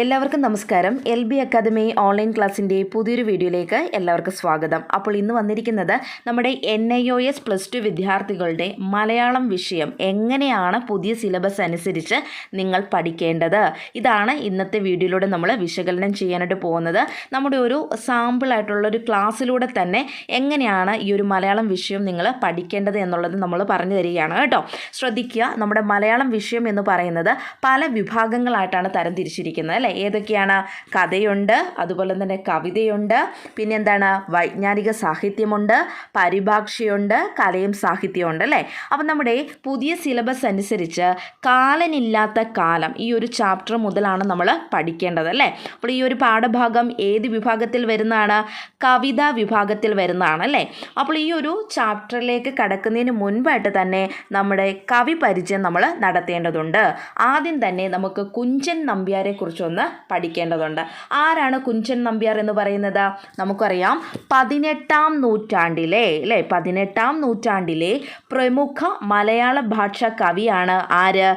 എല്ലാവർക്കും നമസ്കാരം. L B academy online ക്ലാസ്സിന്റെ പുതിയൊരു വീഡിയോയിലേക്ക് എല്ലാവർക്കും സ്വാഗതം. അപ്പോൾ ഇന്ന് വന്നിരിക്കുന്നത് നമ്മുടെ N I O S plus two വിദ്യാർത്ഥികളുടെ മലയാളം വിഷയം. എങ്ങനെയാണ് പുതിയ സിലബസ് അനുസരിച്ച് നിങ്ങൾ പഠിക്കേണ്ടത്? ഇതാണ് ഇന്നത്തെ വീഡിയോയിലൂടെ നമ്മൾ വിശകലനം ചെയ്യാനായിട്ട് പോകുന്നത്. നമ്മുടെ ഒരു സാമ്പിളായിട്ടുള്ള ഒരു ക്ലാസ്സിലൂടെ തന്നെ എങ്ങനെയാണ് ഈ ഒരു മലയാളം വിഷയം നിങ്ങൾ പഠിക്കേണ്ടത് എന്നുള്ളത് നമ്മൾ പറഞ്ഞു തരികയാണ് കേട്ടോ. ശ്രദ്ധിക്കുക നമ്മുടെ മലയാളം വിഷയം എന്ന് പറയുന്നത് പല വിഭാഗങ്ങളായിട്ടാണ് തരംതിരിച്ചിരിക്കുന്നത് അല്ലേ ഏതൊക്കെയാണ്? കഥയുണ്ട് അതുപോലെ തന്നെ കവിതയുണ്ട് പിന്നെ എന്താണ് വൈജ്ഞാനിക സാഹിത്യമുണ്ട് പരിഭാഷയുണ്ട് കലയും സാഹിത്യവും ഉണ്ട് അല്ലേ? അപ്പം നമ്മുടെ പുതിയ സിലബസ് അനുസരിച്ച് കാലനില്ലാത്ത കാലം ഈ ഒരു ചാപ്റ്റർ മുതലാണ് നമ്മൾ പഠിക്കേണ്ടത് അല്ലേ? അപ്പോൾ ഈ ഒരു പാഠഭാഗം ഏത് വിഭാഗത്തിൽ വരുന്നതാണ്? കവിതാ വിഭാഗത്തിൽ വരുന്നതാണ് അല്ലേ? അപ്പോൾ ഈ ഒരു ചാപ്റ്ററിലേക്ക് കടക്കുന്നതിന് മുൻപായിട്ട് തന്നെ നമ്മുടെ കവി പരിചയം നമ്മൾ നടത്തേണ്ടതുണ്ട്. ആദ്യം തന്നെ നമുക്ക് കുഞ്ചൻ നമ്പ്യാരെ കുറിച്ചൊന്ന് പഠിക്കേണ്ടതുണ്ട്. ആരാണ് കുഞ്ചൻ നമ്പ്യാർ എന്ന് പറയുന്നത്? നമുക്കറിയാം പതിനെട്ടാം നൂറ്റാണ്ടിലെ അല്ലേ? പതിനെട്ടാം നൂറ്റാണ്ടിലെ പ്രമുഖ മലയാള ഭാഷ കവിയാണ് ആര്?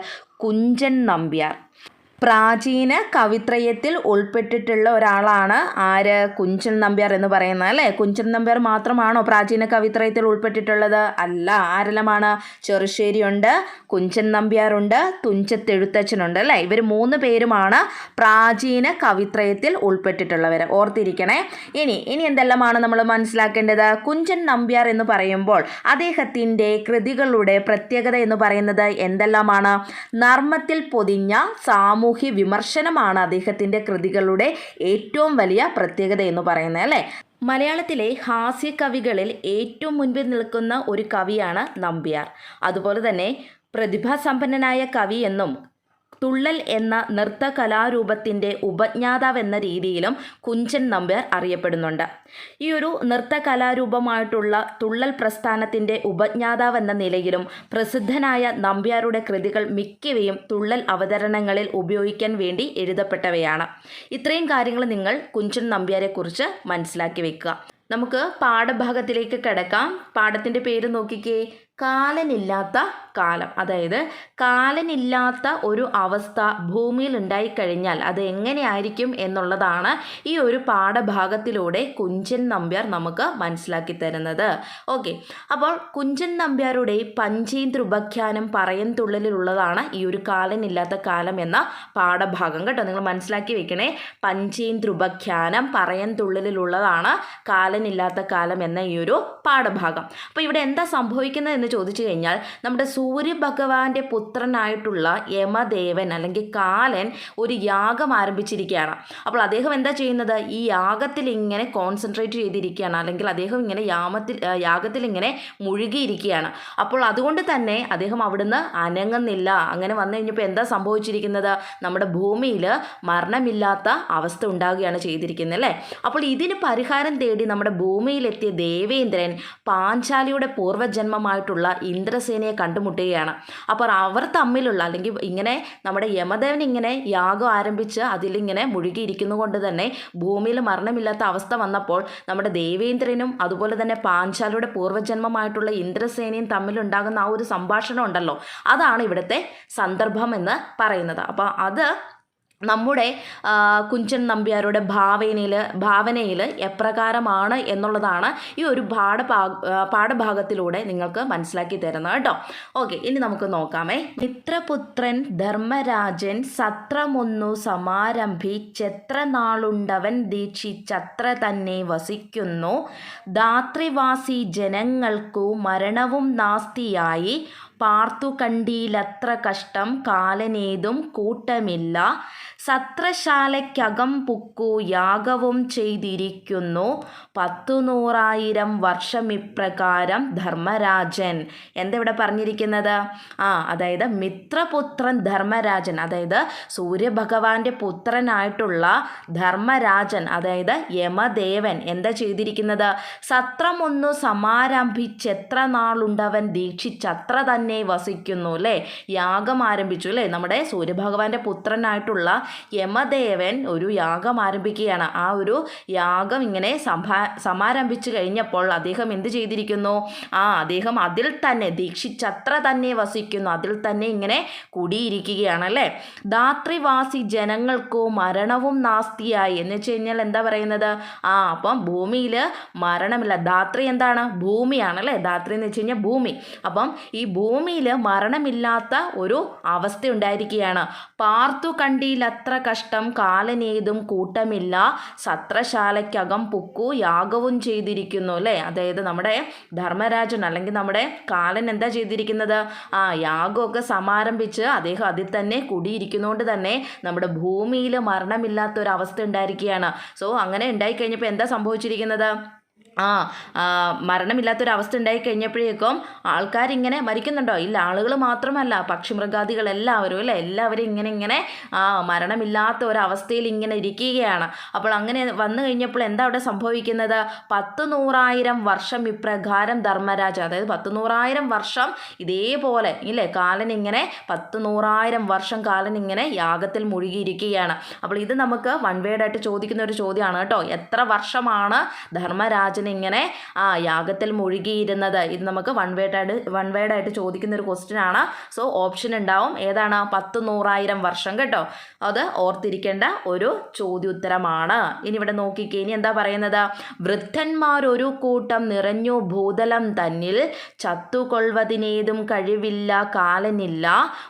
കുഞ്ചൻ നമ്പ്യാർ. പ്രാചീന കവിത്രയത്തിൽ ഉൾപ്പെട്ടിട്ടുള്ള ഒരാളാണ് ആര്? കുഞ്ചൻ നമ്പ്യാർ എന്ന് പറയുന്നത് അല്ലേ? കുഞ്ചൻ നമ്പ്യാർ മാത്രമാണോ പ്രാചീന കവിത്രയത്തിൽ ഉൾപ്പെട്ടിട്ടുള്ളത്? അല്ല ആരെല്ലാമാണ്? ചെറുശ്ശേരിയുണ്ട് കുഞ്ചൻ നമ്പ്യാറുണ്ട് തുഞ്ചത്തെഴുത്തച്ഛനുണ്ട് അല്ലേ? ഇവർ മൂന്ന് പേരുമാണ് പ്രാചീന കവിത്രയത്തിൽ ഉൾപ്പെട്ടിട്ടുള്ളവർ ഓർത്തിരിക്കണേ. ഇനി ഇനി എന്തെല്ലാമാണ് നമ്മൾ മനസ്സിലാക്കേണ്ടത്? കുഞ്ചൻ നമ്പ്യാർ എന്ന് പറയുമ്പോൾ അദ്ദേഹത്തിന്റെ കൃതികളുടെ പ്രത്യേകത എന്ന് പറയുന്നത് എന്തെല്ലാമാണ്? നർമ്മത്തിൽ പൊതിഞ്ഞ സാമൂഹ്യ വിമർശനമാണ് അദ്ദേഹത്തിന്റെ കൃതികളുടെ ഏറ്റവും വലിയ പ്രത്യേകത എന്ന് പറയുന്നത് അല്ലേ? മലയാളത്തിലെ ഹാസ്യ കവികളിൽ ഏറ്റവും മുൻപിൽ നിൽക്കുന്ന ഒരു കവിയാണ് നമ്പ്യാർ. അതുപോലെ തന്നെ പ്രതിഭാസമ്പന്നനായ കവി എന്നും തുള്ളൽ എന്ന നൃത്ത കലാരൂപത്തിന്റെ ഉപജ്ഞാതാവ് എന്ന രീതിയിലും കുഞ്ചൻ നമ്പ്യാർ അറിയപ്പെടുന്നുണ്ട്. ഈ ഒരു നൃത്ത കലാരൂപമായിട്ടുള്ള തുള്ളൽ പ്രസ്ഥാനത്തിന്റെ ഉപജ്ഞാതാവെന്ന നിലയിലും പ്രസിദ്ധനായ നമ്പ്യാരുടെ കൃതികൾ മിക്കവയും തുള്ളൽ അവതരണങ്ങളിൽ ഉപയോഗിക്കാൻ വേണ്ടി എഴുതപ്പെട്ടവയാണ്. ഇത്രയും കാര്യങ്ങൾ നിങ്ങൾ കുഞ്ചൻ നമ്പ്യാരെക്കുറിച്ച് മനസ്സിലാക്കി വെക്കുക. നമുക്ക് പാഠഭാഗത്തിലേക്ക് കിടക്കാം. പാഠത്തിന്റെ പേര് നോക്കിക്കേ. കാലനില്ലാത്ത കാലം. അതായത് കാലനില്ലാത്ത ഒരു അവസ്ഥ ഭൂമിയിൽ ഉണ്ടായിക്കഴിഞ്ഞാൽ അത് എങ്ങനെയായിരിക്കും എന്നുള്ളതാണ് ഈ ഒരു പാഠഭാഗത്തിലൂടെ കുഞ്ചൻ നമ്പ്യാർ നമുക്ക് മനസ്സിലാക്കി തരുന്നത്. ഓക്കെ. അപ്പോൾ കുഞ്ചൻ നമ്പ്യാരുടെ പഞ്ചേന്ദ്രുപഖ്യാനം പറയൻ തുള്ളലിലുള്ളതാണ് ഈ ഒരു കാലനില്ലാത്ത കാലം എന്ന പാഠഭാഗം. കേട്ടോ നിങ്ങൾ മനസ്സിലാക്കി വെക്കണേ. പഞ്ചേന്ദ്രുപഖ്യാനം പറയൻ തുള്ളലിലുള്ളതാണ് കാലനില്ലാത്ത കാലം എന്ന ഈ ഒരു പാഠഭാഗം. അപ്പോൾ ഇവിടെ എന്താ സംഭവിക്കുന്നത് എന്ന് ചോദിച്ചു കഴിഞ്ഞാൽ നമ്മുടെ സൂര്യഭഗവാന്റെ പുത്രനായിട്ടുള്ള യമദേവൻ അല്ലെങ്കിൽ കാലൻ ഒരു യാഗം ആരംഭിച്ചിരിക്കുകയാണ്. അപ്പോൾ അദ്ദേഹം എന്താ ചെയ്യുന്നത്? ഈ യാഗത്തിൽ ഇങ്ങനെ കോൺസെൻട്രേറ്റ് ചെയ്തിരിക്കുകയാണ്. അല്ലെങ്കിൽ അദ്ദേഹം ഇങ്ങനെ യാമത്തിൽ യാഗത്തിൽ ഇങ്ങനെ മുഴുകിയിരിക്കുകയാണ്. അപ്പോൾ അതുകൊണ്ട് തന്നെ അദ്ദേഹം അവിടുന്ന് അനങ്ങുന്നില്ല. അങ്ങനെ വന്നു കഴിഞ്ഞപ്പോൾ എന്താ സംഭവിച്ചിരിക്കുന്നത്? നമ്മുടെ ഭൂമിയിൽ മരണമില്ലാത്ത അവസ്ഥ ഉണ്ടാകുകയാണ് ചെയ്തിരിക്കുന്നത് അല്ലേ? അപ്പോൾ ഇതിന് പരിഹാരം തേടി നമ്മുടെ ഭൂമിയിലെത്തിയ ദേവേന്ദ്രൻ പാഞ്ചാലിയുടെ പൂർവജന്മമായിട്ടുള്ള ഇന്ദ്രസേനയെ കണ്ടുമുട്ടുകയാണ്. അപ്പോൾ അവർ തമ്മിലുള്ള അല്ലെങ്കിൽ ഇങ്ങനെ നമ്മുടെ യമദേവൻ ഇങ്ങനെ യാഗം ആരംഭിച്ച് അതിലിങ്ങനെ മുഴുകിയിരിക്കുന്നു കൊണ്ട് തന്നെ ഭൂമിയിൽ മരണമില്ലാത്ത അവസ്ഥ വന്നപ്പോൾ നമ്മുടെ ദേവേന്ദ്രനും അതുപോലെ തന്നെ പാഞ്ചാലയുടെ പൂർവജന്മമായിട്ടുള്ള ഇന്ദ്രസേനയും തമ്മിലുണ്ടാകുന്ന ആ ഒരു സംഭാഷണം ഉണ്ടല്ലോ. അതാണ് ഇവിടുത്തെ സന്ദർഭം എന്ന് പറയുന്നത്. അപ്പോൾ അത് നമ്മുടെ കുഞ്ചൻ നമ്പ്യാരുടെ ഭാവനയിൽ ഭാവനയിൽ എപ്രകാരമാണ് എന്നുള്ളതാണ് ഈ ഒരു പാഠഭാ പാഠഭാഗത്തിലൂടെ നിങ്ങൾക്ക് മനസ്സിലാക്കി തരുന്നത് കേട്ടോ. ഓക്കെ ഇനി നമുക്ക് നോക്കാമേ. മിത്രപുത്രൻ ധർമ്മരാജൻ സത്രമൊന്നു സമാരംഭിച്ചെത്ര നാളുണ്ടവൻ ദീക്ഷിച്ചത്ര തന്നെ വസിക്കുന്നു. ധാത്രിവാസി ജനങ്ങൾക്കു മരണവും നാസ്തിയായി. പാർത്തു കണ്ടീലത്ര കഷ്ടം കാലനേതും കൂട്ടമില്ല. സത്രശാലയ്ക്കകം പുക്കു യാഗവും ചെയ്തിരിക്കുന്നു. പത്തു നൂറായിരം വർഷം ഇപ്രകാരം ധർമ്മരാജൻ. എന്താ ഇവിടെ പറഞ്ഞിരിക്കുന്നത്? ആ അതായത് മിത്രപുത്രൻ ധർമ്മരാജൻ അതായത് സൂര്യഭഗവാന്റെ പുത്രനായിട്ടുള്ള ധർമ്മരാജൻ അതായത് യമദേവൻ. എന്താ ചെയ്തിരിക്കുന്നത്? സത്രമൊന്നു സമാരംഭിച്ചെത്ര നാളുണ്ടവൻ ദീക്ഷിച്ചത്ര തന്നെ വസിക്കുന്നു അല്ലേ? യാഗം ആരംഭിച്ചു അല്ലേ? നമ്മുടെ സൂര്യഭഗവാന്റെ പുത്രനായിട്ടുള്ള യമദേവൻ ഒരു യാഗം ആരംഭിക്കുകയാണ്. ആ ഒരു യാഗം ഇങ്ങനെ സംഭാ സമാരംഭിച്ചു കഴിഞ്ഞപ്പോൾ അദ്ദേഹം എന്ത് ചെയ്തിരിക്കുന്നു? ആ അദ്ദേഹം അതിൽ തന്നെ ദീക്ഷിച്ചത്ര തന്നെ വസിക്കുന്നു. അതിൽ തന്നെ ഇങ്ങനെ കുടിയിരിക്കുകയാണ് അല്ലേ? ധാത്രിവാസി ജനങ്ങൾക്കോ മരണവും നാസ്തിയായി. എന്ന് വെച്ച് കഴിഞ്ഞാൽ എന്താ പറയുന്നത്? ആ അപ്പം ഭൂമിയിൽ മരണമില്ല. ധാത്രി എന്താണ്? ഭൂമിയാണ് അല്ലേ? ധാത്രി എന്ന് വെച്ച് കഴിഞ്ഞാൽ ഭൂമി. അപ്പം ഈ ഭൂമിയിൽ മരണമില്ലാത്ത ഒരു അവസ്ഥ ഉണ്ടായിരിക്കുകയാണ്. പാർത്തു കണ്ടിയിലത്ര കഷ്ടം കാലനേതും കൂട്ടമില്ല. സത്രശാലയ്ക്കകം പുക്കു യാഗവും ചെയ്തിരിക്കുന്നു അല്ലേ? അതായത് നമ്മുടെ ധർമ്മരാജൻ അല്ലെങ്കിൽ നമ്മുടെ കാലൻ എന്താ ചെയ്തിരിക്കുന്നത്? ആ യാഗമൊക്കെ സമാരംഭിച്ച് അദ്ദേഹം അതിൽ തന്നെ കുടിയിരിക്കുന്നതുകൊണ്ട് തന്നെ നമ്മുടെ ഭൂമിയിൽ മരണമില്ലാത്ത ഒരു അവസ്ഥ ഉണ്ടായിരിക്കുകയാണ്. സോ അങ്ങനെ ഉണ്ടായിക്കഴിഞ്ഞപ്പോൾ എന്താ സംഭവിച്ചിരിക്കുന്നത്? ആ മരണമില്ലാത്തൊരവസ്ഥ ഉണ്ടായി കഴിഞ്ഞപ്പോഴേക്കും ആൾക്കാരിങ്ങനെ മരിക്കുന്നുണ്ടോ? ഇല്ല ആളുകൾ മാത്രമല്ല പക്ഷിമൃഗാദികൾ എല്ലാവരും അല്ലേ? എല്ലാവരും ഇങ്ങനെ ഇങ്ങനെ ആ മരണമില്ലാത്ത ഒരവസ്ഥയിൽ ഇങ്ങനെ ഇരിക്കുകയാണ്. അപ്പോൾ അങ്ങനെ വന്നു കഴിഞ്ഞപ്പോൾ എന്താ അവിടെ സംഭവിക്കുന്നത്? പത്ത് നൂറായിരം വർഷം ഇപ്രകാരം ധർമ്മരാജ അതായത് പത്ത് നൂറായിരം വർഷം ഇതേപോലെ ഇല്ലേ? കാലൻ ഇങ്ങനെ പത്ത് നൂറായിരം വർഷം കാലൻ ഇങ്ങനെ യാഗത്തിൽ മുഴുകിയിരിക്കുകയാണ്. അപ്പോൾ ഇത് നമുക്ക് വൺ വേഡായിട്ട് ചോദിക്കുന്ന ഒരു ചോദ്യമാണ് കേട്ടോ. എത്ര വർഷമാണ് ധർമ്മരാജൻ ഇങ്ങനെ ആ യാഗത്തിൽ മുഴുകിയിരുന്നത്. ഇത് നമുക്ക് വൺ വേഡായിട്ട് വൺ വേഡായിട്ട് ചോദിക്കുന്ന ഒരു ക്വസ്റ്റ്യൻ ആണ്. സോ ഓപ്ഷൻ ഉണ്ടാവും. ഏതാണ്? പത്ത് നൂറായിരം വർഷം കേട്ടോ. അത് ഓർത്തിരിക്കേണ്ട ഒരു ചോദ്യോത്തരമാണ്. ഇനി ഇവിടെ നോക്കിക്കേ. ഇനി എന്താ പറയുന്നത്? വൃദ്ധന്മാരൊരു കൂട്ടം നിറഞ്ഞു ഭൂതലം തന്നിൽ ചത്തുകൊള്ളുവതിനേതും കഴിവില്ല കാലനില്ല.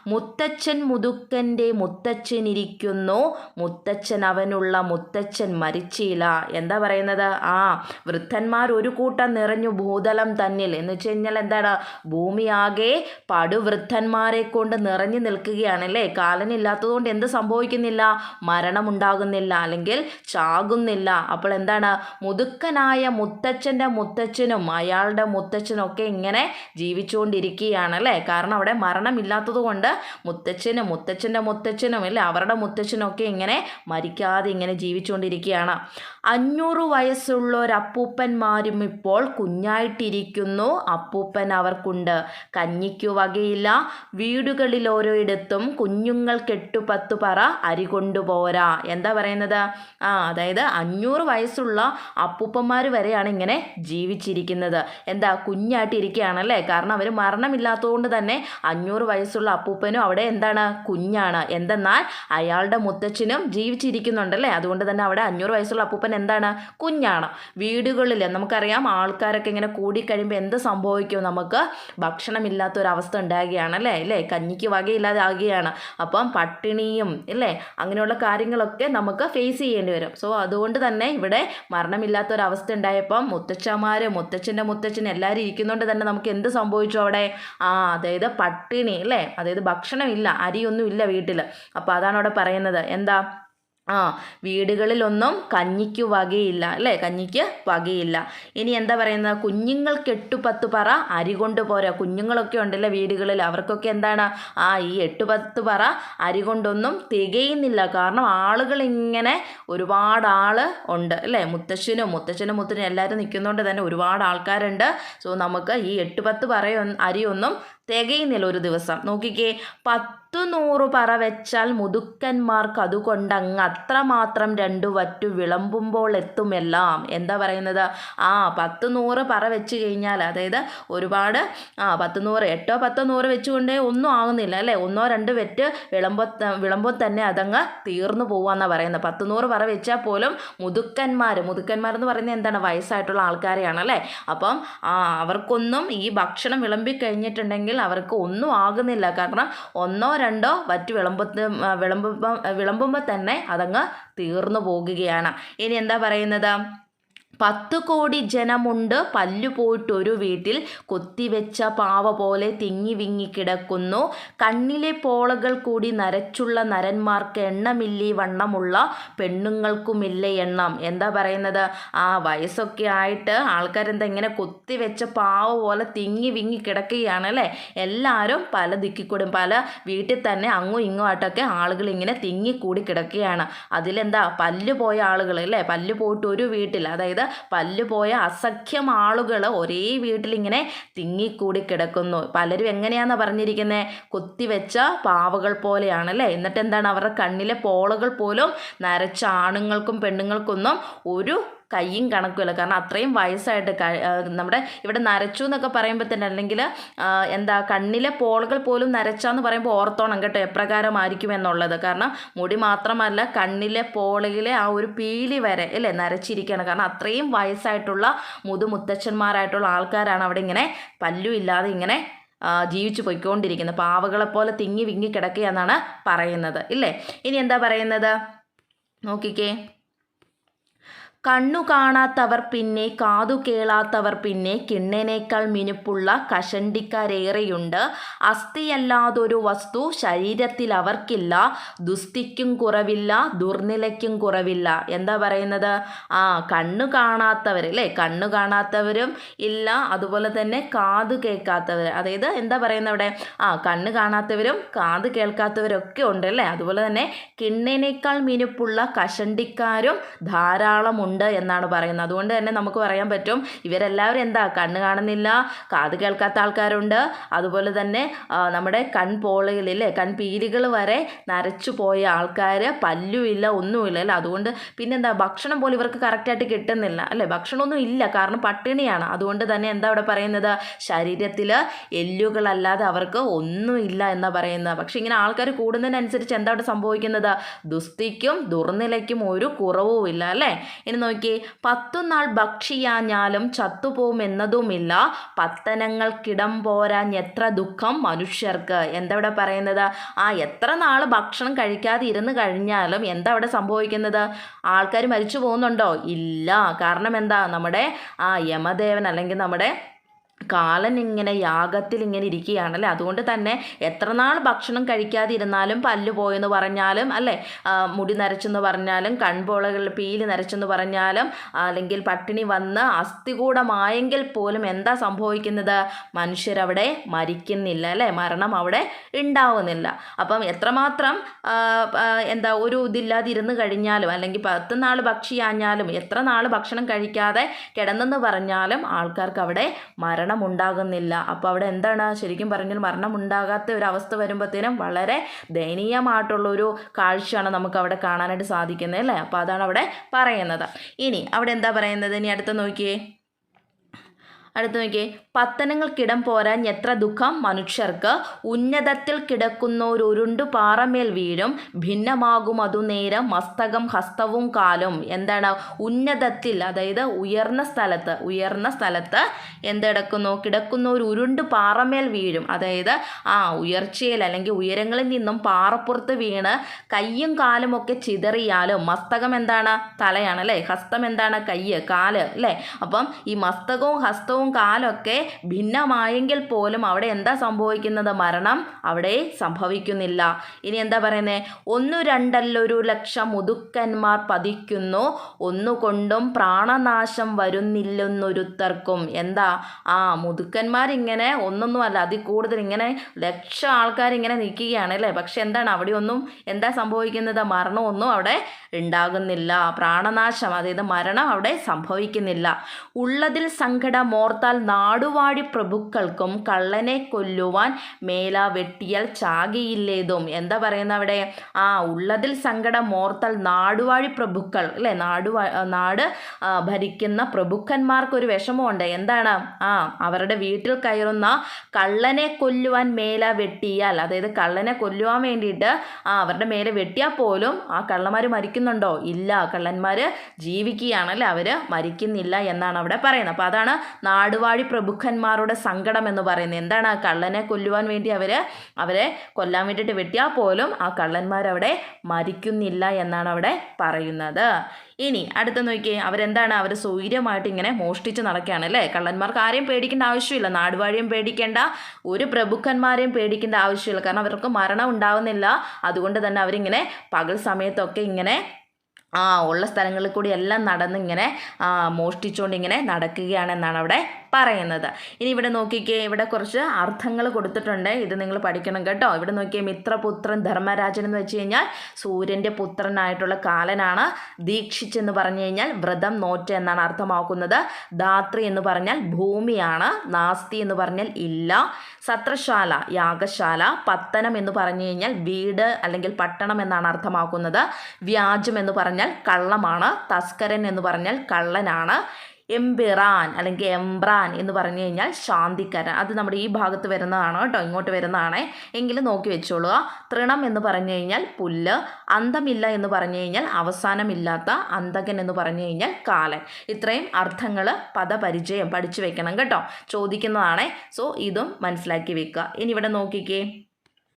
മുത്തച്ഛൻ മുതുക്കന്റെ മുത്തച്ഛനിരിക്കുന്നു. മുത്തച്ഛൻ അവനുള്ള മുത്തച്ഛൻ മരിച്ചില്ല. എന്താ പറയുന്നത്? ആ വൃദ്ധന്മാർ ഒരു കൂട്ടം നിറഞ്ഞു ഭൂതലം തന്നിൽ. എന്ന് വെച്ച് കഴിഞ്ഞാൽ എന്താണ്? ഭൂമിയാകെ പടുവൃദ്ധന്മാരെ കൊണ്ട് നിറഞ്ഞു നിൽക്കുകയാണ് അല്ലേ? കാലനില്ലാത്തതുകൊണ്ട് എന്ത് സംഭവിക്കുന്നില്ല? മരണമുണ്ടാകുന്നില്ല അല്ലെങ്കിൽ ചാകുന്നില്ല. അപ്പോൾ എന്താണ്? മുതുക്കനായ മുത്തച്ഛന്റെ മുത്തച്ഛനും അയാളുടെ മുത്തച്ഛനൊക്കെ ഇങ്ങനെ ജീവിച്ചുകൊണ്ടിരിക്കുകയാണ് അല്ലേ? കാരണം അവിടെ മരണമില്ലാത്തതുകൊണ്ട് മുത്തച്ഛനും മുത്തച്ഛന്റെ മുത്തച്ഛനും അല്ലേ? അവരുടെ മുത്തച്ഛനൊക്കെ ഇങ്ങനെ മരിക്കാതെ ഇങ്ങനെ ജീവിച്ചുകൊണ്ടിരിക്കുകയാണ്. അഞ്ഞൂറ് വയസ്സുള്ള ഒരു അപ്പൂപ്പന്മാരും ഇപ്പോൾ കുഞ്ഞായിട്ടിരിക്കുന്നു. അപ്പൂപ്പൻ അവർക്കുണ്ട്. കഞ്ഞിക്കു വകയില്ല. വീടുകളിൽ ഓരോയിടത്തും കുഞ്ഞുങ്ങൾ കെട്ടുപത്തു പറ അരി കൊണ്ടുപോരാ. എന്താ പറയുന്നത്? ആ അതായത് അഞ്ഞൂറ് വയസ്സുള്ള അപ്പൂപ്പന്മാർ വരെയാണ് ഇങ്ങനെ ജീവിച്ചിരിക്കുന്നത്. എന്താ കുഞ്ഞായിട്ടിരിക്കുകയാണല്ലേ? കാരണം അവർ മരണമില്ലാത്തതുകൊണ്ട് തന്നെ അഞ്ഞൂറ് വയസ്സുള്ള അപ്പൂപ്പനും അവിടെ എന്താണ്? കുഞ്ഞാണ്. എന്തെന്നാൽ അയാളുടെ മുത്തച്ഛനും ജീവിച്ചിരിക്കുന്നുണ്ടല്ലേ? അതുകൊണ്ട് തന്നെ അവിടെ അഞ്ഞൂറ് വയസ്സുള്ള അപ്പൂപ്പൻ എന്താണ്? കുഞ്ഞാണ്. വീടുകളിൽ നമുക്കറിയാം ആൾക്കാരൊക്കെ ഇങ്ങനെ കൂടിക്കഴിയുമ്പോൾ എന്ത് സംഭവിക്കും? നമുക്ക് ഭക്ഷണമില്ലാത്തൊരവസ്ഥ ഉണ്ടാകുകയാണ് അല്ലേ? അല്ലേ കഞ്ഞിക്ക് വകയില്ലാതെ ആകുകയാണ്. അപ്പം പട്ടിണിയും ഇല്ലേ? അങ്ങനെയുള്ള കാര്യങ്ങളൊക്കെ നമുക്ക് ഫേസ് ചെയ്യേണ്ടി വരും. സോ അതുകൊണ്ട് തന്നെ ഇവിടെ മരണമില്ലാത്തൊരവസ്ഥ ഉണ്ടായപ്പം മുത്തച്ഛന്മാർ മുത്തച്ഛന്റെ മുത്തച്ഛൻ എല്ലാവരും ഇരിക്കുന്നതുകൊണ്ട് തന്നെ നമുക്ക് എന്ത് സംഭവിച്ചു അവിടെ? ആ അതായത് പട്ടിണി അല്ലേ അതായത് ഭക്ഷണമില്ല അരിയൊന്നും ഇല്ല വീട്ടിൽ അപ്പോൾ അതാണ് അവിടെ പറയുന്നത്. എന്താ? ആ വീടുകളിലൊന്നും കഞ്ഞിക്ക് വകയില്ല അല്ലേ? കഞ്ഞിക്ക് വകയില്ല. ഇനി എന്താ പറയുന്നത്? കുഞ്ഞുങ്ങൾക്ക് എട്ടു പത്ത് പറ അരി കൊണ്ട് പോരാ. കുഞ്ഞുങ്ങളൊക്കെ ഉണ്ടല്ലേ വീടുകളിൽ? അവർക്കൊക്കെ എന്താണ്? ആ ഈ എട്ട് പത്ത് പറ അരി കൊണ്ടൊന്നും തികയുന്നില്ല. കാരണം ആളുകൾ ഇങ്ങനെ ഒരുപാട് ആൾ ഉണ്ട് അല്ലേ? മുത്തശ്ശനും മുത്തശ്ശനും മുത്തനും എല്ലാവരും നിൽക്കുന്നതുകൊണ്ട് തന്നെ ഒരുപാട് ആൾക്കാരുണ്ട്. സോ നമുക്ക് ഈ എട്ട് പത്ത് പറയൊ അരിയൊന്നും തികയുന്നില്ല ഒരു ദിവസം. നോക്കിക്കേ പത്തു നൂറ് പറ വെച്ചാൽ മുതുക്കന്മാർക്ക് അതുകൊണ്ടങ്ങ് അത്രമാത്രം രണ്ടു വറ്റു വിളമ്പുമ്പോൾ എത്തുമെല്ലാം. എന്താ പറയുന്നത്? ആ പത്ത് നൂറ് പറ വെച്ച് കഴിഞ്ഞാൽ അതായത് ഒരുപാട് ആ പത്ത് നൂറ് എട്ടോ പത്തോ നൂറ് വെച്ചുകൊണ്ടേ ഒന്നും ആകുന്നില്ല അല്ലേ? ഒന്നോ രണ്ട് വെറ്റ് വിളമ്പോ വിളമ്പോ തന്നെ അതങ്ങ് തീർന്നു പോവാന്നാണ് പറയുന്നത്. പത്ത് നൂറ് പറ വെച്ചാൽ പോലും മുതുക്കന്മാർ എന്ന് പറയുന്നത് എന്താണ്? വയസ്സായിട്ടുള്ള ആൾക്കാരെയാണ് അല്ലേ? അപ്പം അവർക്കൊന്നും ഈ ഭക്ഷണം വിളമ്പി കഴിഞ്ഞിട്ടുണ്ടെങ്കിൽ അവർക്ക് ഒന്നും ആകുന്നില്ല. കാരണം ഒന്നോ രണ്ടോ വറ്റ് വിളമ്പത്ത് വിളമ്പുമ്പം വിളമ്പുമ്പോൾ തന്നെ അതങ്ങ് തീർന്നു പോകുകയാണ്. ഇനി എന്താ പറയുന്നത്? പത്ത് കോടി ജനമുണ്ട്. പല്ലു പോയിട്ടൊരു വീട്ടിൽ കൊത്തിവെച്ച പാവ പോലെ തിങ്ങി വിങ്ങി കിടക്കുന്നു. കണ്ണിലെ പോളകൾ കൂടി നരച്ചുള്ള നരന്മാർക്ക് എണ്ണമില്ലേ വണ്ണമുള്ള പെണ്ണുങ്ങൾക്കുമില്ല എണ്ണം. എന്താ പറയുന്നത്? ആ വയസ്സൊക്കെ ആയിട്ട് ആൾക്കാരെന്താ ഇങ്ങനെ കൊത്തിവെച്ച പാവ പോലെ തിങ്ങി വിങ്ങി കിടക്കുകയാണ് അല്ലേ? എല്ലാവരും പല ദിക്കിക്കൂടും പല വീട്ടിൽ തന്നെ അങ്ങും ഇങ്ങും ആയിട്ടൊക്കെ ആളുകൾ ഇങ്ങനെ തിങ്ങി കൂടി കിടക്കുകയാണ്. അതിലെന്താ? പല്ലു പോയ ആളുകൾ അല്ലേ? പല്ല് പോയിട്ട് ഒരു വീട്ടിൽ അതായത് പല്ല് പോയ അസഖ്യം ആളുകൾ ഒരേ വീട്ടിലിങ്ങനെ തിങ്ങിക്കൂടി കിടക്കുന്നു. പലരും എങ്ങനെയാണെന്ന് പറഞ്ഞിരിക്കുന്നത് കുത്തിവെച്ച പാവകൾ പോലെയാണ് അല്ലേ എന്നിട്ട് എന്താണ് അവരുടെ കണ്ണിലെ പോളകൾ പോലും നരച്ച ആണുങ്ങൾക്കും പെണ്ണുങ്ങൾക്കൊന്നും ഒരു കയ്യും കണക്കുമില്ല. കാരണം അത്രയും വയസ്സായിട്ട് നമ്മുടെ ഇവിടെ നരച്ചു എന്നൊക്കെ പറയുമ്പോൾ തന്നെ അല്ലെങ്കിൽ എന്താ കണ്ണിലെ പോളുകൾ പോലും നരച്ചാന്ന് പറയുമ്പോൾ ഓർത്തോണം കേട്ടോ എപ്രകാരമായിരിക്കും എന്നുള്ളത്. കാരണം മുടി മാത്രമല്ല കണ്ണിലെ പോളിലെ ആ ഒരു പീലി വരെ അല്ലേ നരച്ചിരിക്കുകയാണ് കാരണം അത്രയും വയസ്സായിട്ടുള്ള മുതുമുത്തച്ഛന്മാരായിട്ടുള്ള ആൾക്കാരാണ് അവിടെ ഇങ്ങനെ പല്ലു ഇല്ലാതെ ഇങ്ങനെ ജീവിച്ചു പോയിക്കൊണ്ടിരിക്കുന്നത്. പാവകളെ പോലെ തിങ്ങി വിങ്ങി കിടക്കുകയെന്നാണ് പറയുന്നത്. ഇല്ലേ? ഇനി എന്താ പറയുന്നത്? നോക്കിക്കേ. കണ്ണു കാണാത്തവർ പിന്നെ കാതു കേളാത്തവർ പിന്നെ കിണ്ണനേക്കാൾ മിനുപ്പുള്ള കഷണ്ടിക്കാരേറെയുണ്ട്. അസ്ഥിയല്ലാതൊരു വസ്തു ശരീരത്തിൽ അവർക്കില്ല ദുസ്തിക്കും കുറവില്ല ദുർനിലയ്ക്കും കുറവില്ല. എന്താ പറയുന്നത്? ആ കണ്ണു കാണാത്തവർ അല്ലേ? കണ്ണു കാണാത്തവരും ഇല്ല അതുപോലെ തന്നെ കാതു കേൾക്കാത്തവർ അതായത് എന്താ പറയുന്നത് അവിടെ? ആ കണ്ണ് കാണാത്തവരും കാത് കേൾക്കാത്തവരൊക്കെ ഉണ്ട് അല്ലേ? അതുപോലെ തന്നെ കിണ്ണനേക്കാൾ മിനുപ്പുള്ള കഷണ്ടിക്കാരും ധാരാളം ഉണ്ട് എന്നാണ് പറയുന്നത്. അതുകൊണ്ട് തന്നെ നമുക്ക് പറയാൻ പറ്റും ഇവരെല്ലാവരും എന്താ കണ്ണ് കാണുന്നില്ല കാത് കേൾക്കാത്ത ആൾക്കാരുണ്ട്. അതുപോലെ തന്നെ നമ്മുടെ നമ്മുടെ കൺ കൺപീലികൾ വരെ നരച്ചു പോയ ആൾക്കാർ പല്ലുമില്ല ഒന്നുമില്ല അല്ലേ? അതുകൊണ്ട് പിന്നെന്താ ഭക്ഷണം പോലും ഇവർക്ക് കറക്റ്റായിട്ട് കിട്ടുന്നില്ല അല്ലേ? ഭക്ഷണമൊന്നും ഇല്ല കാരണം പട്ടിണിയാണ്. അതുകൊണ്ട് തന്നെ എന്താ അവിടെ പറയുന്നത്? ശരീരത്തിൽ എല്ലുകളല്ലാതെ അവർക്ക് ഒന്നുമില്ല എന്നാ പറയുന്നത്. പക്ഷേ ഇങ്ങനെ ആൾക്കാർ കൂടുന്നതിനനുസരിച്ച് എന്താ അവിടെ സംഭവിക്കുന്നത്? ദുസ്തിക്കും ദുർനിലയ്ക്കും ഒരു കുറവുമില്ല അല്ലേ? ഇനി നോക്കി പത്തു നാൾ ഭക്ഷിയാഞ്ഞാലും ചത്തുപോകുമെന്നതുമില്ല പത്തനങ്ങൾക്കിടം പോരാൻ എത്ര ദുഃഖം മനുഷ്യർക്ക്. എന്താ ഇവിടെ പറയുന്നത്? ആ എത്ര നാൾ ഭക്ഷണം കഴിക്കാതെ ഇരുന്ന് കഴിഞ്ഞാലും എന്താ അവിടെ സംഭവിക്കുന്നത്? ആൾക്കാർ മരിച്ചു പോകുന്നുണ്ടോ? ഇല്ല. കാരണം എന്താ? നമ്മുടെ ആ യമദേവൻ അല്ലെങ്കിൽ നമ്മുടെ കാലൻ ഇങ്ങനെ യാഗത്തിൽ ഇങ്ങനെ ഇരിക്കുകയാണല്ലേ? അതുകൊണ്ട് തന്നെ എത്ര നാൾ ഭക്ഷണം കഴിക്കാതെ ഇരുന്നാലും പല്ല് പോയെന്ന് പറഞ്ഞാലും അല്ലേ? മുടി നരച്ചെന്ന് പറഞ്ഞാലും കൺപോളകൾ പീലി നരച്ചെന്ന് പറഞ്ഞാലും അല്ലെങ്കിൽ പട്ടിണി വന്ന് അസ്ഥികൂടമായെങ്കിൽ പോലും എന്താ സംഭവിക്കുന്നത്? മനുഷ്യരവിടെ മരിക്കുന്നില്ല അല്ലേ? മരണം അവിടെ ഉണ്ടാവുന്നില്ല. അപ്പം എത്രമാത്രം എന്താ ഒരു ഇതില്ലാതെ ഇരുന്ന് കഴിഞ്ഞാലും അല്ലെങ്കിൽ പത്ത് നാൾ ഭക്ഷിയാഞ്ഞാലും എത്ര നാൾ ഭക്ഷണം കഴിക്കാതെ കിടന്നെന്ന് പറഞ്ഞാലും ആൾക്കാർക്ക് അവിടെ മരണം ഉണ്ടാകുന്നില്ല അപ്പോൾ അവിടെ എന്താണ് ശരിക്കും പറഞ്ഞാൽ മരണം ഉണ്ടാകാത്ത ഒരു അവസ്ഥ വരുമ്പോഴത്തേനും വളരെ ദയനീയമായിട്ടുള്ളൊരു കാഴ്ചയാണ് നമുക്ക് അവിടെ കാണാനായിട്ട് സാധിക്കുന്നത് അല്ലേ? അപ്പോൾ അതാണ് അവിടെ പറയുന്നത്. ഇനി അവിടെ എന്താ പറയുന്നത്? ഇനി അടുത്ത നോക്കിയേ. അടുത്ത് നോക്കിയേ. പത്തനങ്ങൾക്കിടം പോരാൻ എത്ര ദുഃഖം മനുഷ്യർക്ക്. ഉന്നതത്തിൽ കിടക്കുന്നോരുരുണ്ടു പാറമേൽ വീഴും. ഭിന്നമാകും അതു നേരം മസ്തകം ഹസ്തവും കാലും. എന്താണ്? ഉന്നതത്തിൽ അതായത് ഉയർന്ന സ്ഥലത്ത് ഉയർന്ന സ്ഥലത്ത് എന്തെടുക്കുന്നു? കിടക്കുന്ന ഒരു ഉരുണ്ട് പാറമേൽ വീഴും. അതായത് ആ ഉയർച്ചയിൽ അല്ലെങ്കിൽ ഉയരങ്ങളിൽ നിന്നും പാറപ്പുറത്ത് വീണ് കയ്യും കാലും ഒക്കെ ചിതറിയാലും മസ്തകം എന്താണ്? തലയാണ് അല്ലേ? ഹസ്തം എന്താണ്? കയ്യ് കാൽ അല്ലേ? അപ്പം ഈ മസ്തകവും ഹസ്തവും കാലൊക്കെ ഭിന്നമായെങ്കിൽ പോലും അവിടെ എന്താ സംഭവിക്കുന്നത്? മരണം അവിടെ സംഭവിക്കുന്നില്ല. ഇനി എന്താ പറയുന്നത് ഒന്നു രണ്ടല്ലൊരു ലക്ഷം മുതുക്കന്മാർ പതിക്കുന്നു. ഒന്നുകൊണ്ടും പ്രാണനാശം വരുന്നില്ലെന്നൊരുത്തർക്കും. എന്താ? ആ മുതുക്കന്മാരിങ്ങനെ ഒന്നൊന്നുമല്ല അതിൽ കൂടുതൽ ഇങ്ങനെ ലക്ഷം ആൾക്കാർ ഇങ്ങനെ നിൽക്കുകയാണ് അല്ലേ? പക്ഷെ എന്താണ്? അവിടെ ഒന്നും എന്താ സംഭവിക്കുന്നത്? മരണമൊന്നും അവിടെ ഉണ്ടാകുന്നില്ല. പ്രാണനാശം അതായത് മരണം അവിടെ സംഭവിക്കുന്നില്ല. ഉള്ളതിൽ സങ്കടം ഓർത്താൽ നാടുവാഴി പ്രഭുക്കൾക്കും കള്ളനെ കൊല്ലുവാൻ മേല വെട്ടിയാൽ ചാകിയില്ലേതും. എന്താ പറയുന്ന അവിടെ? ആ ഉള്ളതിൽ സങ്കടം ഓർത്താൽ നാടുവാഴി പ്രഭുക്കൾ അല്ലേ? നാടുവാ നാട് ഭരിക്കുന്ന പ്രഭുക്കന്മാർക്കൊരു വിഷമമുണ്ട്. എന്താണ്? ആ അവരുടെ വീട്ടിൽ കയറുന്ന കള്ളനെ കൊല്ലുവാൻ മേല വെട്ടിയാൽ അതായത് കള്ളനെ കൊല്ലുവാൻ വേണ്ടിയിട്ട് ആ അവരുടെ മേലെ വെട്ടിയാൽ പോലും ആ കള്ളന്മാർ മരിക്കുന്നുണ്ടോ? ഇല്ല കള്ളന്മാർ ജീവിക്കുകയാണല്ലേ അവർ മരിക്കുന്നില്ല എന്നാണ് അവിടെ പറയുന്നത് അപ്പോൾ അതാണ് നാടുവാഴി പ്രഭുക്കന്മാരുടെ സങ്കടം എന്ന് പറയുന്നത്. എന്താണ് ആ കള്ളനെ കൊല്ലുവാൻ വേണ്ടി അവർ അവരെ കൊല്ലാൻ വേണ്ടിയിട്ട് വെട്ടിയാൽ പോലും ആ കള്ളന്മാരവിടെ മരിക്കുന്നില്ല എന്നാണ് അവിടെ പറയുന്നത്. ഇനി അടുത്ത നോക്കിയേ അവരെന്താണ് അവർ സ്വൈര്യമായിട്ട് ഇങ്ങനെ മോഷ്ടിച്ച് നടക്കുകയാണ് അല്ലേ? കള്ളന്മാർക്ക് ആരെയും പേടിക്കേണ്ട ആവശ്യമില്ല. നാടുവാഴിയും പേടിക്കേണ്ട ഒരു പ്രഭുക്കന്മാരെയും പേടിക്കേണ്ട ആവശ്യമില്ല. കാരണം അവർക്ക് മരണം ഉണ്ടാവുന്നില്ല. അതുകൊണ്ട് തന്നെ അവരിങ്ങനെ പകൽ സമയത്തൊക്കെ ഇങ്ങനെ ആ ഉള്ള സ്ഥലങ്ങളിൽ കൂടി എല്ലാം നടന്നിങ്ങനെ മോഷ്ടിച്ചുകൊണ്ട് ഇങ്ങനെ നടക്കുകയാണെന്നാണ് അവിടെ പറയുന്നത്. ഇനി ഇവിടെ നോക്കിക്കേ ഇവിടെ കുറച്ച് അർത്ഥങ്ങൾ കൊടുത്തിട്ടുണ്ട്. ഇത് നിങ്ങൾ പഠിക്കണം കേട്ടോ. ഇവിടെ നോക്കിയേ മിത്രപുത്രൻ ധർമ്മരാജൻ എന്ന് വെച്ച് കഴിഞ്ഞാൽ സൂര്യന്റെ പുത്രനായിട്ടുള്ള കാലനാണ്. ദീക്ഷിച്ചെന്ന് പറഞ്ഞു കഴിഞ്ഞാൽ വ്രതം നോറ്റ് എന്നാണ് അർത്ഥമാക്കുന്നത്. ധാത്രി എന്ന് പറഞ്ഞാൽ ഭൂമിയാണ്. നാസ്തി എന്ന് പറഞ്ഞാൽ ഇല്ല. സത്രശാല യാഗശാല പത്തനം എന്ന് പറഞ്ഞു കഴിഞ്ഞാൽ വീട് അല്ലെങ്കിൽ പട്ടണം എന്നാണ് അർത്ഥമാക്കുന്നത്. വ്യാജം എന്ന് പറഞ്ഞാൽ കള്ളമാണ്. തസ്കരൻ എന്ന് പറഞ്ഞാൽ കള്ളനാണ്. എംബിറാൻ അല്ലെങ്കിൽ എംബ്രാൻ എന്ന് പറഞ്ഞു കഴിഞ്ഞാൽ ശാന്തിക്കരൻ. അത് നമ്മുടെ ഈ ഭാഗത്ത് വരുന്നതാണ് കേട്ടോ ഇങ്ങോട്ട് വരുന്നതാണ്. എങ്കിലും നോക്കി വെച്ചോളുക. തൃണം എന്ന് പറഞ്ഞു കഴിഞ്ഞാൽ പുല്ല് അന്തമില്ല എന്ന് പറഞ്ഞു കഴിഞ്ഞാൽ അവസാനമില്ലാത്ത അന്തകൻ എന്ന് പറഞ്ഞു കഴിഞ്ഞാൽ കാലൻ. ഇത്രയും അർത്ഥങ്ങൾ പദപരിചയം പഠിച്ചു വെക്കണം കേട്ടോ ചോദിക്കുന്നതാണ്. സോ ഇതും മനസ്സിലാക്കി വെക്കുക. ഇനി ഇവിടെ നോക്കിക്കേ.